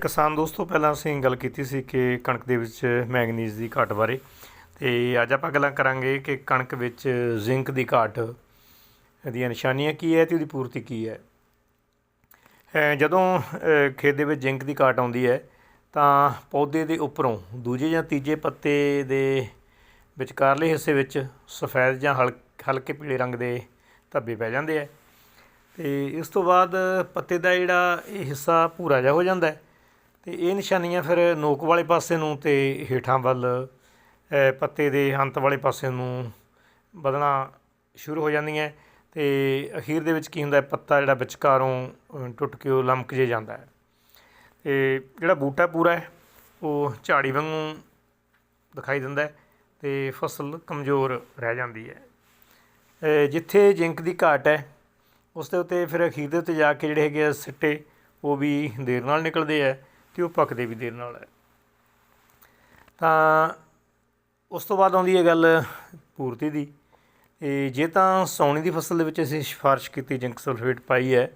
ਕਿਸਾਨ ਦੋਸਤੋ, ਪਹਿਲਾਂ ਅਸੀਂ ਗੱਲ ਕੀਤੀ ਸੀ ਕਿ ਕਣਕ ਦੇ ਵਿੱਚ ਮੈਂਗਨੀਜ਼ ਦੀ ਘਾਟ ਬਾਰੇ ਤੇ ਅੱਜ ਆਪਾਂ ਗੱਲਾਂ ਕਰਾਂਗੇ ਕਿ ਕਣਕ ਵਿੱਚ ਜ਼ਿੰਕ ਦੀ ਘਾਟ ਦੀਆਂ ਨਿਸ਼ਾਨੀਆਂ ਕੀ ਹੈ ਤੇ ਉਹਦੀ ਪੂਰਤੀ ਕੀ ਹੈ। ਜਦੋਂ ਖੇਤ ਦੇ ਵਿੱਚ ਜ਼ਿੰਕ ਦੀ ਘਾਟ ਆਉਂਦੀ ਹੈ, ਤਾਂ ਪੌਦੇ ਦੇ ਉੱਪਰੋਂ ਦੂਜੇ ਜਾਂ ਤੀਜੇ ਪੱਤੇ ਦੇ ਵਿਚਕਾਰਲੇ ਹਿੱਸੇ ਵਿੱਚ ਸਫੈਦ ਜਾਂ ਹਲ, ਹਲਕੇ ਪੀਲੇ ਰੰਗ ਦੇ ਧੱਬੇ ਪੈ ਜਾਂਦੇ ਹੈ ਤੇ ਇਸ ਤੋਂ ਬਾਅਦ ਪੱਤੇ ਦਾ ਜਿਹੜਾ ਇਹ ਹਿੱਸਾ ਭੂਰਾ ਜਿਹਾ ਹੋ ਜਾਂਦਾ ਹੈ। ਤੇ ਇਹ ਨਿਸ਼ਾਨੀਆਂ ਫਿਰ ਨੋਕ ਵਾਲੇ ਪਾਸੇ ਨੂੰ ਤੇ ਹੇਠਾਂ ਵੱਲ ਪੱਤੇ ਦੇ ਅੰਤ ਵਾਲੇ ਪਾਸੇ ਨੂੰ ਵਧਣਾ ਸ਼ੁਰੂ ਹੋ ਜਾਂਦੀਆਂ ਤੇ ਅਖੀਰ ਦੇ ਵਿੱਚ ਕੀ ਹੁੰਦਾ ਪੱਤਾ ਜਿਹੜਾ ਵਿਚਕਾਰੋਂ ਟੁੱਟ ਕੇ ਉਹ ਲਮਕ ਜੇ ਜਾਂਦਾ ਹੈ। ਤੇ ਜਿਹੜਾ ਬੂਟਾ ਪੂਰਾ ਹੈ, ਉਹ ਝਾੜੀ ਵਾਂਗੂ ਦਿਖਾਈ ਦਿੰਦਾ ਹੈ ਤੇ ਫਸਲ ਕਮਜ਼ੋਰ ਰਹਿ ਜਾਂਦੀ ਹੈ। ਜਿੱਥੇ ਜਿੰਕ ਦੀ ਘਾਟ ਹੈ, ਉਸ ਦੇ ਉੱਤੇ ਫਿਰ ਅਖੀਰ ਦੇ ਉੱਤੇ ਜਾ ਕੇ ਜਿਹੜੇ ਹੈਗੇ ਆ ਸਿੱਟੇ, ਉਹ ਵੀ ਦੇਰ ਨਾਲ ਨਿਕਲਦੇ ਆ ਤੇ ਉਹ ਪੱਕਦੇ ਵੀ ਦੇਰ ਨਾਲ ਹੈ। ਤਾਂ ਉਸ ਤੋਂ ਬਾਅਦ ਆਉਂਦੀ ਹੈ ਗੱਲ ਪੂਰਤੀ ਦੀ। ਇਹ ਜੇ ਤਾਂ ਸੌਣੀ ਦੀ ਫਸਲ ਦੇ ਵਿੱਚ ਅਸੀਂ ਸਿਫਾਰਿਸ਼ ਕੀਤੀ, ਜਿੰਕ ਸਲਫੇਟ ਪਾਈ ਹੈ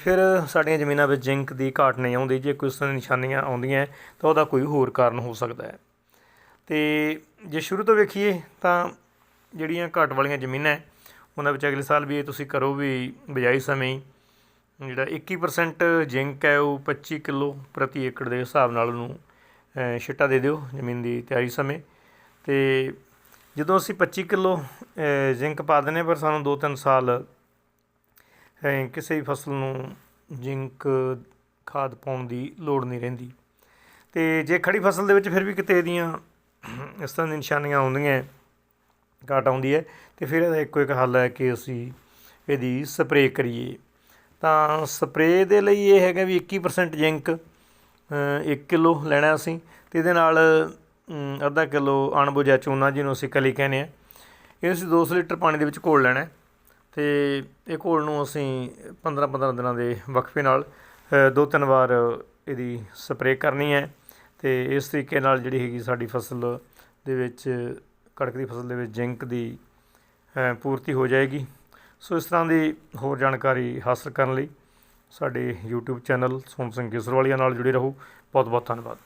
ਫਿਰ ਸਾਡੀਆਂ ਜ਼ਮੀਨਾਂ ਵਿੱਚ ਜਿੰਕ ਦੀ ਘਾਟ ਨਹੀਂ ਆਉਂਦੀ। ਜੇ ਕੋਈ ਉਸ ਦੀਆਂ ਨਿਸ਼ਾਨੀਆਂ ਆਉਂਦੀਆਂ, ਤਾਂ ਉਹਦਾ ਕੋਈ ਹੋਰ ਕਾਰਨ ਹੋ ਸਕਦਾ ਹੈ। ਤੇ ਜੇ ਸ਼ੁਰੂ ਤੋਂ ਵੇਖੀਏ, ਤਾਂ ਜਿਹੜੀਆਂ ਘਾਟ ਵਾਲੀਆਂ ਜ਼ਮੀਨਾਂ ਉਹਨਾਂ ਵਿੱਚ ਅਗਲੇ ਸਾਲ ਵੀ ਇਹ ਤੁਸੀਂ ਕਰੋ ਵੀ ਬਿਜਾਈ ਸਮੇਂ ਜਿਹੜਾ 21% ਜ਼ਿੰਕ ਹੈ ਉਹ 25 ਕਿਲੋ ਪ੍ਰਤੀ ਏਕੜ ਦੇ ਹਿਸਾਬ ਨਾਲ ਉਹਨੂੰ ਛਿੱਟਾ ਦੇ ਦਿਓ ਜ਼ਮੀਨ ਦੀ ਤਿਆਰੀ ਸਮੇਂ। ਤੇ ਜਦੋਂ ਅਸੀਂ 25 ਕਿਲੋ ਜ਼ਿੰਕ ਪਾ ਦਿੰਦੇ ਹਾਂ ਪਰ ਸਾਨੂੰ 2-3 ਸਾਲ ਕਿਸੇ ਵੀ ਫਸਲ ਨੂੰ ਜ਼ਿੰਕ ਖਾਦ ਪਾਉਣ ਦੀ ਲੋੜ ਨਹੀਂ ਰਹਿੰਦੀ। ਤੇ ਜੇ ਖੜੀ ਫਸਲ ਦੇ ਵਿੱਚ ਫਿਰ ਵੀ ਕਿਤੇ ਇਹਦੀਆਂ ਇਸ ਤਰ੍ਹਾਂ ਦੀਆਂ ਨਿਸ਼ਾਨੀਆਂ ਆਉਂਦੀਆਂ, ਘਾਟ ਆਉਂਦੀ ਹੈ, ਤੇ ਫਿਰ ਇਹਦਾ ਇੱਕੋ ਇੱਕ ਹੱਲ ਹੈ ਕਿ ਅਸੀਂ ਇਹਦੀ ਸਪਰੇਅ ਕਰੀਏ। ਤਾਂ ਸਪਰੇਅ ਦੇ ਲਈ ਇਹ ਹੈਗਾ ਵੀ 21% ਜ਼ਿੰਕ 1 ਕਿਲੋ ਲੈਣਾ ਅਸੀਂ ਤੇ ਇਹਦੇ ਨਾਲ ਅੱਧਾ ਕਿਲੋ ਅਣਬੁਝਿਆ ਚੂਨਾ ਜਿਹਨੂੰ ਅਸੀਂ ਕਲੀ ਕਹਿੰਦੇ ਆ ਇਹ ਅਸੀਂ 200 ਲੀਟਰ ਪਾਣੀ ਦੇ ਵਿੱਚ ਘੋਲ ਲੈਣਾ ਹੈ ਤੇ ਇਹ ਘੋਲ ਨੂੰ ਅਸੀਂ 15-15 ਦਿਨਾਂ ਦੇ ਵਕਫੇ ਨਾਲ ਦੋ ਤਿੰਨ ਵਾਰ ਇਹਦੀ ਸਪਰੇਅ ਕਰਨੀ ਹੈ ਤੇ ਇਸ ਤਰੀਕੇ ਨਾਲ ਜਿਹੜੀ ਹੈਗੀ ਸਾਡੀ ਫਸਲ ਦੇ ਵਿੱਚ, ਕਣਕ ਦੀ ਫਸਲ ਦੇ ਵਿੱਚ ਜ਼ਿੰਕ ਦੀ ਪੂਰਤੀ ਹੋ ਜਾਏਗੀ। ਸੋ ਇਸ ਤਰ੍ਹਾਂ ਦੀ ਹੋਰ ਜਾਣਕਾਰੀ ਹਾਸਲ ਕਰਨ ਲਈ ਸਾਡੇ YouTube ਚੈਨਲ ਸੋਮ ਸਿੰਘ ਕਿਸਰਵਾਲੀਆ ਨਾਲ ਜੁੜੇ ਰਹੋ। ਬਹੁਤ ਬਹੁਤ ਧੰਨਵਾਦ।